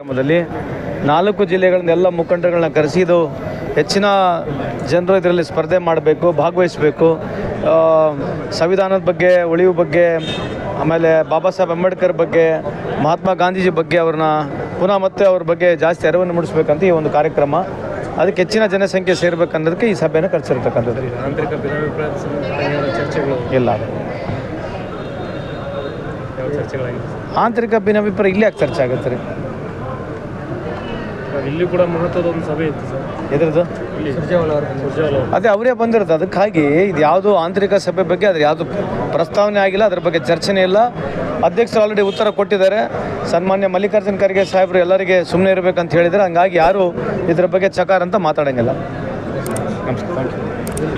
ಕಾರ್ಯಕ್ರಮದಲ್ಲಿ ನಾಲ್ಕು ಜಿಲ್ಲೆಗಳಿಂದ ಎಲ್ಲ ಮುಖಂಡಗಳನ್ನ ಕರೆಸಿದು ಹೆಚ್ಚಿನ ಜನರು ಇದರಲ್ಲಿ ಸ್ಪರ್ಧೆ ಮಾಡಬೇಕು ಭಾಗವಹಿಸಬೇಕು. ಸಂವಿಧಾನದ ಬಗ್ಗೆ ಉಳಿವು ಬಗ್ಗೆ ಆಮೇಲೆ ಬಾಬಾ ಸಾಹೇಬ್ ಅಂಬೇಡ್ಕರ್ ಬಗ್ಗೆ ಮಹಾತ್ಮ ಗಾಂಧೀಜಿ ಬಗ್ಗೆ ಅವ್ರನ್ನ ಪುನಃ ಮತ್ತೆ ಅವ್ರ ಬಗ್ಗೆ ಜಾಸ್ತಿ ಅರಿವನ್ನು ಮೂಡಿಸ್ಬೇಕಂತ ಈ ಒಂದು ಕಾರ್ಯಕ್ರಮ. ಅದಕ್ಕೆ ಹೆಚ್ಚಿನ ಜನಸಂಖ್ಯೆ ಸೇರ್ಬೇಕನ್ನೋದಕ್ಕೆ ಈ ಸಭೆಯನ್ನು ಕರೆಸಿರ್ತಕ್ಕಂಥದ್ದು. ಇಲ್ಲ. ಆಂತರಿಕ ಭಿನ್ನಾಭಿಪ್ರಾಯ ಇಲ್ಲೇ ಯಾಕೆ ಚರ್ಚೆ ಆಗುತ್ತೆ ರೀ. ಇಲ್ಲಿ ಕೂಡ ಮಹತ್ವದ ಒಂದು ಸಭೆ ಇತ್ತು ಸರ್. ಎದ್ರದ್ದು? ಇಲ್ಲಿ. ಸುರ್ಜೇವಾಲ ಅವರು ಅದೇ ಅವರೇ ಬಂದಿರೋದು. ಅದಕ್ಕಾಗಿ ಇದು ಯಾವುದು ಆಂತರಿಕ ಸಭೆ ಬಗ್ಗೆ ಅದ್ರ ಯಾವುದು ಪ್ರಸ್ತಾವನೆ ಆಗಿಲ್ಲ ಅದ್ರ ಬಗ್ಗೆ ಚರ್ಚೆನೇ ಇಲ್ಲ. ಅಧ್ಯಕ್ಷರು ಆಲ್ರೆಡಿ ಉತ್ತರ ಕೊಟ್ಟಿದ್ದಾರೆ. ಸನ್ಮಾನ್ಯ ಮಲ್ಲಿಕಾರ್ಜುನ ಖರ್ಗೆ ಸಾಹೇಬರು ಎಲ್ಲರಿಗೆ ಸುಮ್ಮನೆ ಇರಬೇಕಂತ ಹೇಳಿದ್ರೆ ಹಂಗಾಗಿ ಯಾರು ಇದ್ರ ಬಗ್ಗೆ ಚಕಾರ ಅಂತ ಮಾತಾಡಂಗಿಲ್ಲ. ನಮಸ್ಕಾರ. Thank you